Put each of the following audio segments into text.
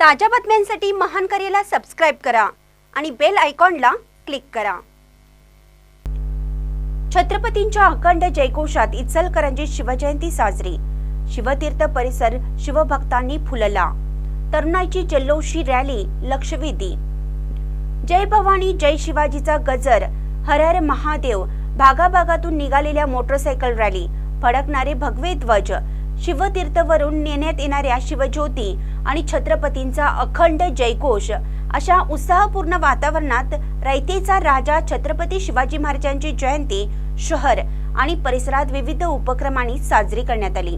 ताज्या बातम्यांसाठी महान करेला सबस्क्राईब करा आणि बेल आयकॉनला क्लिक करा. छत्रपतींच्या अखंड जयघोषात इचलकरंजीत शिवजयंती साजरी. शिवतीर्थ परिसर शिवभक्तांनी फुलला. तरुणाईची जल्लोषी रॅली लक्षवेधी. जय भवानी जय शिवाजीचा गजर हर हर महादेव. भागाभागातून निघालेल्या मोटरसायकल रॅली. फडकणारे भगवे ध्वज. शिवतीर्थवरून नेण्यात येणाऱ्या शिवज्योती आणि छत्रपतींचा अखंड जयघोष. अशा उत्साहपूर्ण वातावरणात रयतेचा राजा छत्रपती शिवाजी महाराजांची जयंती शहर आणि परिसरात विविध उपक्रमांनी साजरी करण्यात आली.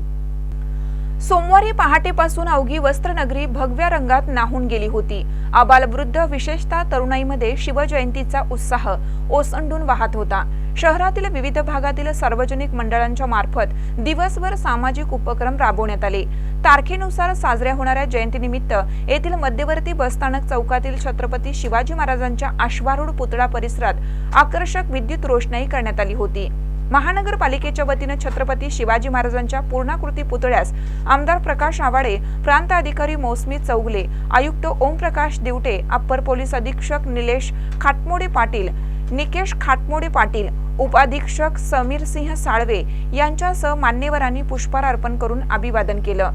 सोमवारी पहाटेपासून अवघी वस्त्रनगरी भगव्या रंगात नाहून गेली होती. आबालवृद्ध विशेषतः तरुणाईमध्ये शिवजयंतीचा उत्साह ओसंडून वाहत होता. शहरातील विविध भागातील सार्वजनिक मंडळांच्या मार्फत दिवसभर सामाजिक उपक्रम राबवण्यात आले. तारखेनुसार साजऱ्या होणाऱ्या जयंतीनिमित्त येथील मध्यवर्ती बसस्थानक चौकातील छत्रपती शिवाजी महाराजांच्या अश्वारूढ पुतळा परिसरात आकर्षक विद्युत रोषणाई करण्यात आली होती. महानगरपालिकेच्या वतीनं छत्रपती शिवाजी महाराजांच्या पूर्णाकृती पुतळ्यास आमदार प्रकाश आवाडे प्रांत अधिकारी मौसमी चौगले आयुक्त ओमप्रकाश दिवटे अप्पर पोलीस अधीक्षक निलेश खाटमोडे पाटील निकेश खाटमोडे पाटील उपाधीक्षक समीर सिंह साळवे यांच्यासह मान्यवरांनी पुष्पहार अर्पण करून अभिवादन केलं.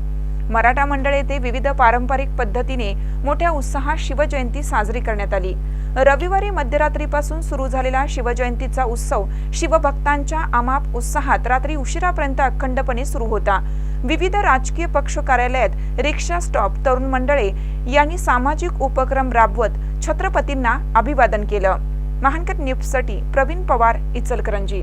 मराठा मंडळ येथे विविध पारंपरिक पद्धतीने मोठ्या उत्साहात शिवजयंती साजरी करण्यात आली. रविवारी मध्यरात्रीपासून सुरू झालेला शिवजयंतीचा उत्सव शिवभक्तांच्या अमाप उत्साहात रात्री उशिरापर्यंत अखंडपणे सुरू होता. विविध राजकीय पक्ष कार्यालयात रिक्षा स्टॉप तरुण मंडळे यांनी सामाजिक उपक्रम राबवत छत्रपतींना अभिवादन केलं. महानकर न्यूजसाठी प्रवीण पवार इचलकरंजी.